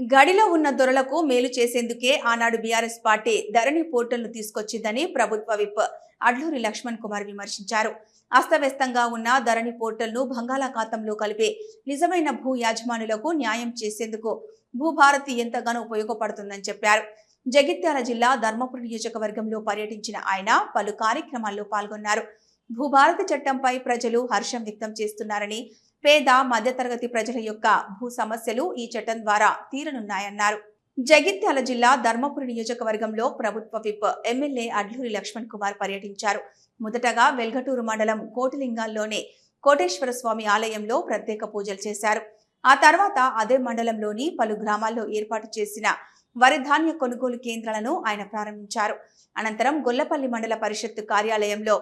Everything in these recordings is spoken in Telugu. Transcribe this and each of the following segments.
గడిలో ఉన్న దొరలకు మేలు చేసేందుకే ఆనాడు బీఆర్ఎస్ పార్టీ ధరణి పోర్టల్ను తీసుకొచ్చిందని ప్రభుత్వ విప్ అడ్లూరి లక్ష్మణ్ కుమార్ విమర్శించారు. అస్తవ్యస్తంగా ఉన్న ధరణి పోర్టల్ను బంగాళాఖాతంలో కలిపే నిజమైన భూ యాజమానులకు న్యాయం చేసేందుకు భూభారతి ఎంతగానో ఉపయోగపడుతుందని చెప్పారు. జగిత్యాల జిల్లా ధర్మపురి నియోజకవర్గంలో పర్యటించిన ఆయన పలు కార్యక్రమాల్లో పాల్గొన్నారు. భూభారతి చట్టంపై ప్రజలు హర్షం వ్యక్తం చేస్తున్నారని పేద మధ్యతరగతి ప్రజల యొక్క భూ సమస్యలు ఈ చట్టం ద్వారా తీరనున్నాయన్నారు. జగిత్యాల జిల్లా ధర్మపురి నియోజకవర్గంలో ప్రభుత్వ విప్ ఎమ్మెల్యే అడ్లూరి లక్ష్మణ్ కుమార్ పర్యటించారు. మొదటగా వెల్గటూరు మండలం కోటిలింగాల్లోనే కోటేశ్వర స్వామి ఆలయంలో ప్రత్యేక పూజలు చేశారు. ఆ తర్వాత అదే మండలంలోని పలు గ్రామాల్లో ఏర్పాటు చేసిన వరి ధాన్య కొనుగోలు కేంద్రాలను ఆయన ప్రారంభించారు. అనంతరం గొల్లపల్లి మండల పరిషత్తు కార్యాలయంలో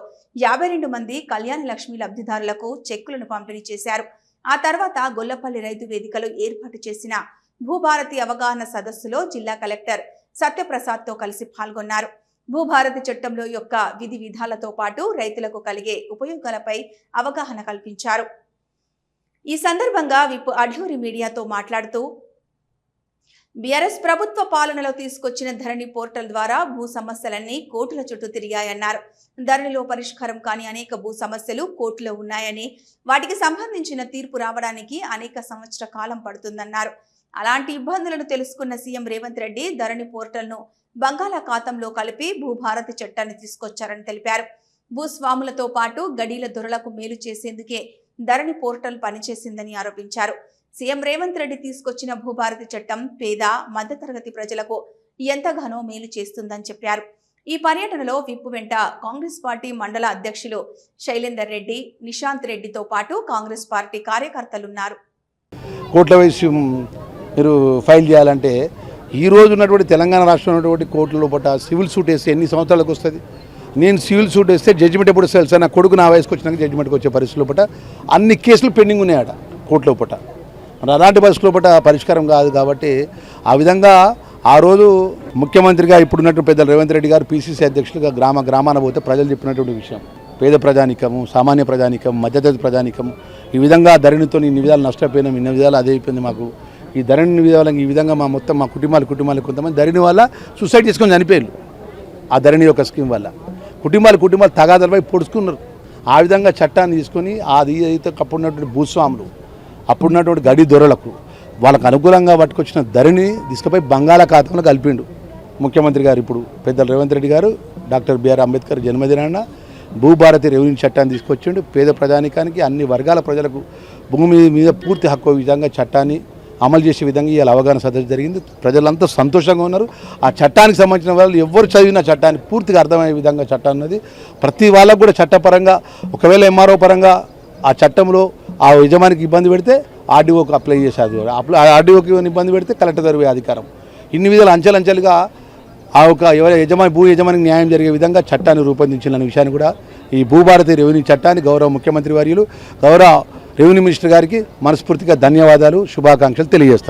యాభై రెండు మంది కళ్యాణ లక్ష్మి లబ్ధిదారులకు చెక్కులను పంపిణీ చేశారు. ఆ తర్వాత గొల్లపల్లి రైతు వేదికలో ఏర్పాటు చేసిన భూభారతి అవగాహన సదస్సులో జిల్లా కలెక్టర్ సత్యప్రసాద్తో కలిసి పాల్గొన్నారు. భూభారతి చట్టంలో యొక్క విధి విధాలతో పాటు రైతులకు కలిగే ఉపయోగాలపై అవగాహన కల్పించారు. ఈ సందర్భంగా విప్ అడ్లూరి మీడియాతో మాట్లాడుతూ బీఆర్ఎస్ ప్రభుత్వ పాలనలో తీసుకొచ్చిన ధరణి పోర్టల్ ద్వారా భూ సమస్యలన్నీ కోర్టుల చుట్టూ తిరిగాయన్నారు. ధరణిలో పరిష్కారం కాని అనేక భూ సమస్యలు కోర్టులో ఉన్నాయని వాటికి సంబంధించిన తీర్పు రావడానికి అనేక సంవత్సర కాలం పడుతుందన్నారు. అలాంటి ఇబ్బందులను తెలుసుకున్న సీఎం రేవంత్ రెడ్డి ధరణి పోర్టల్ను బంగాళాఖాతంలో కలిపి భూభారతి చట్టాన్ని తీసుకొచ్చారని తెలిపారు. భూస్వాములతో పాటు గడీల దొరలకు మేలు చేసేందుకే ధరణి పోర్టల్ పనిచేసిందని ఆరోపించారు. సీఎం రేవంత్ రెడ్డి తీసుకొచ్చిన భూభారతి చట్టం పేద మధ్యతరగతి ప్రజలకు ఎంతగానో మేలు చేస్తుందని చెప్పారు. ఈ పర్యటనలో విప్పు వెంట కాంగ్రెస్ పార్టీ మండల అధ్యక్షులు శైలేందర్ రెడ్డి నిశాంత్ రెడ్డితో పాటు కాంగ్రెస్ పార్టీ కార్యకర్తలున్నారు. కోట్ల వయసు మీరు ఫైల్ చేయాలంటే ఈ రోజు ఉన్నటువంటి తెలంగాణ రాష్ట్రంలో ఉన్నటువంటి కోర్టుల లోపల సివిల్ సూట్ వేస్తే ఎన్ని సంవత్సరాలకు వస్తుంది? నేను సివిల్ సూట్ వేస్తే జడ్జిమెంట్ ఎప్పుడు వస్తుంది? సార్ నా కొడుకు నా వయసుకు వచ్చినాక జడ్జిమెంట్కి వచ్చే పరిస్థితి లోపల అన్ని కేసులు పెండింగ్ ఉన్నాయట కోర్టు లోపల మరి అలాంటి పరిస్థితులు పరిష్కారం కాదు కాబట్టి ఆ విధంగా ఆ రోజు ముఖ్యమంత్రిగా ఇప్పుడున్నట్టు పెద్ద రేవంత్ రెడ్డి గారు పీసీసీ అధ్యక్షులుగా గ్రామ గ్రామాన పోతే ప్రజలు చెప్పినటువంటి విషయం. పేద ప్రజానికము సామాన్య ప్రజానికం మధ్యతరగతి ప్రజానికం ఈ విధంగా ధరణితో ఇన్ని విధాలు నష్టపోయినాం ఇన్ని విధాలు అదే అయిపోయింది మాకు. ఈ ధరణి విధాలు ఈ విధంగా మా మొత్తం మా కుటుంబాలు కుటుంబాలు కొంతమంది ధరణి వల్ల సూసైడ్ చేసుకొని చనిపోయారు ఆ ధరణి యొక్క స్కీమ్ వల్ల. కుటుంబాలు కుటుంబాలు తగాదలపై పొడుచుకున్నారు. ఆ విధంగా చట్టాన్ని తీసుకొని అది అయితే అప్పుడున్నటువంటి భూస్వాములు అప్పుడున్నటువంటి గడి దొరలకు వాళ్ళకు అనుకూలంగా పట్టుకొచ్చిన ధరిని తీసుకుపోయి బంగాళాఖాతంలో కలిపిండు. ముఖ్యమంత్రి గారు ఇప్పుడు పెద్దల రేవంత్ రెడ్డి గారు డాక్టర్ బిఆర్ అంబేద్కర్ జన్మదినాన భూభారతి రెవెన్యూ చట్టాన్ని తీసుకొచ్చిండు. పేద ప్రజానికానికి అన్ని వర్గాల ప్రజలకు భూమి మీద పూర్తి హక్కు విధంగా చట్టాన్ని అమలు చేసే విధంగా ఇవాళ అవగాహన సదస్సు జరిగింది. ప్రజలంతా సంతోషంగా ఉన్నారు. ఆ చట్టానికి సంబంధించిన వాళ్ళు ఎవరు చదివిన చట్టాన్ని పూర్తిగా అర్థమయ్యే విధంగా చట్టం ఉన్నది. ప్రతి వాళ్ళకు కూడా చట్టపరంగా ఒకవేళ ఎంఆర్ఓ పరంగా ఆ చట్టంలో ఆ యజమానికి ఇబ్బంది పెడితే ఆర్డీఓకి అప్లై చేసే అధికారం అప్లై ఆర్డీఓకి ఇబ్బంది పెడితే కలెక్టర్ జరిగే అధికారం. ఇన్ని విధాలు అంచెలంచెలుగా ఆ ఒక ఎవరి యజమాని భూ యజమానికి న్యాయం జరిగే విధంగా చట్టాన్ని రూపొందించిన విషయాన్ని కూడా ఈ భూభారతి రెవెన్యూ చట్టాన్ని గౌరవ ముఖ్యమంత్రి వర్యులు గౌరవ రెవెన్యూ మినిస్టర్ గారికి మనస్ఫూర్తిగా ధన్యవాదాలు శుభాకాంక్షలు తెలియజేస్తాను.